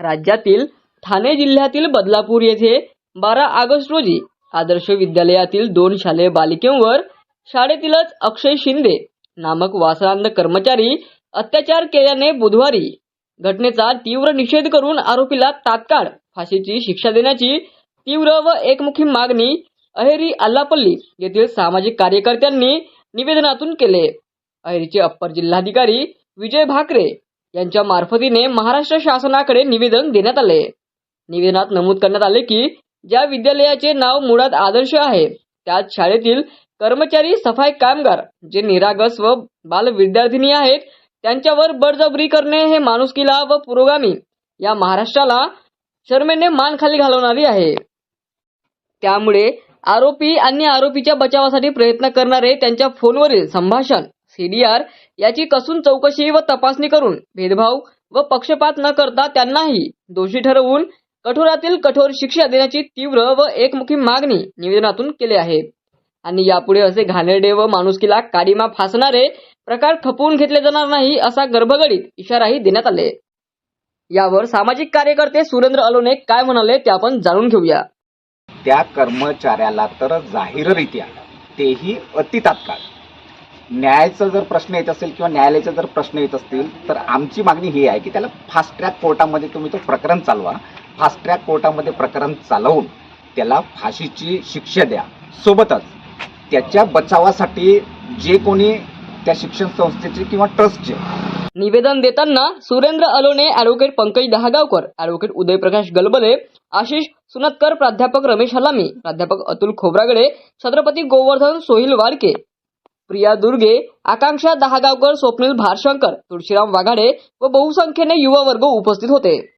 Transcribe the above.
राज्यातील ठाणे जिल्ह्यातील बदलापूर येथे बारा ऑगस्ट रोजी आदर्श विद्यालयातील दोन शालेय बालिकेवर शाळेतीलच अक्षय शिंदे नामक वासरांध कर्मचारी अत्याचार केल्याने बुधवारी घटनेचा तीव्र निषेध करून आरोपीला तात्काळ फाशीची शिक्षा देण्याची तीव्र व एकमुखी मागणी अहेरी अल्लापल्ली येथील सामाजिक कार्यकर्त्यांनी निवेदनातून केले. अहेरीचे अप्पर जिल्हाधिकारी विजय भाकरे यांच्या मार्फतीने महाराष्ट्र शासनाकडे निवेदन देण्यात आले. निवेदनात नमूद करण्यात आले की ज्या विद्यालयाचे नाव मुळात आदर्श आहे त्याच शाळेतील कर्मचारी सफाई कामगार जे निरागस व बाल विद्यार्थिनी आहेत त्यांच्यावर बळजबरी करणे हे माणुसकीला व पुरोगामी या महाराष्ट्राला शर्मेने मान खाली घालवणारी आहे. त्यामुळे आरोपी आणि आरोपीच्या बचावासाठी प्रयत्न करणारे त्यांच्या फोनवरील संभाषण सीडीआर याची कसून चौकशी व तपासणी करून भेदभाव व पक्षपात न करता त्यांनाही दोषी ठरवून कठोरातील कठोर शिक्षा देण्याची तीव्र व एकमुखी मागणी निवेदनातून केली आहे. आणि यापुढे असे घाणेरडे व माणुसकीला काडीमा फासणारे प्रकार खपवून घेतले जाणार नाही असा गर्भगडीत इशाराही देण्यात आले. यावर सामाजिक कार्यकर्ते सुरेंद्र अलोने काय म्हणाले ते आपण जाणून घेऊया. त्या कर्मचाऱ्याला तर जाहीररित्या तेही अति तात्काळ न्यायाचा जर प्रश्न येत असेल किंवा न्यायालयाचा जर प्रश्न येत असतील तर आमची मागणी ही आहे की त्याला फास्ट ट्रॅक कोर्टामध्ये तुम्ही तो प्रकरण चालवा. फास्ट ट्रॅक कोर्टामध्ये प्रकरण चालवून त्याला फाशीची शिक्षा द्या. सोबतच त्याच्या बचावासाठी जे कोणी त्या शिक्षण संस्थेचे किंवा ट्रस्टचे. निवेदन देताना सुरेंद्र अलोने ॲडव्होकेट पंकज दहागावकर ॲडव्होकेट उदयप्रकाश गलबले आशिष सुनतकर प्राध्यापक रमेश हलामी प्राध्यापक अतुल खोब्रागडे छत्रपती गोवर्धन सोहिल वाडके प्रिया दुर्गे आकांक्षा दहागावकर स्वप्नील भारशंकर तुळशीराम वाघाडे व बहुसंख्येने युवा वर्ग उपस्थित होते.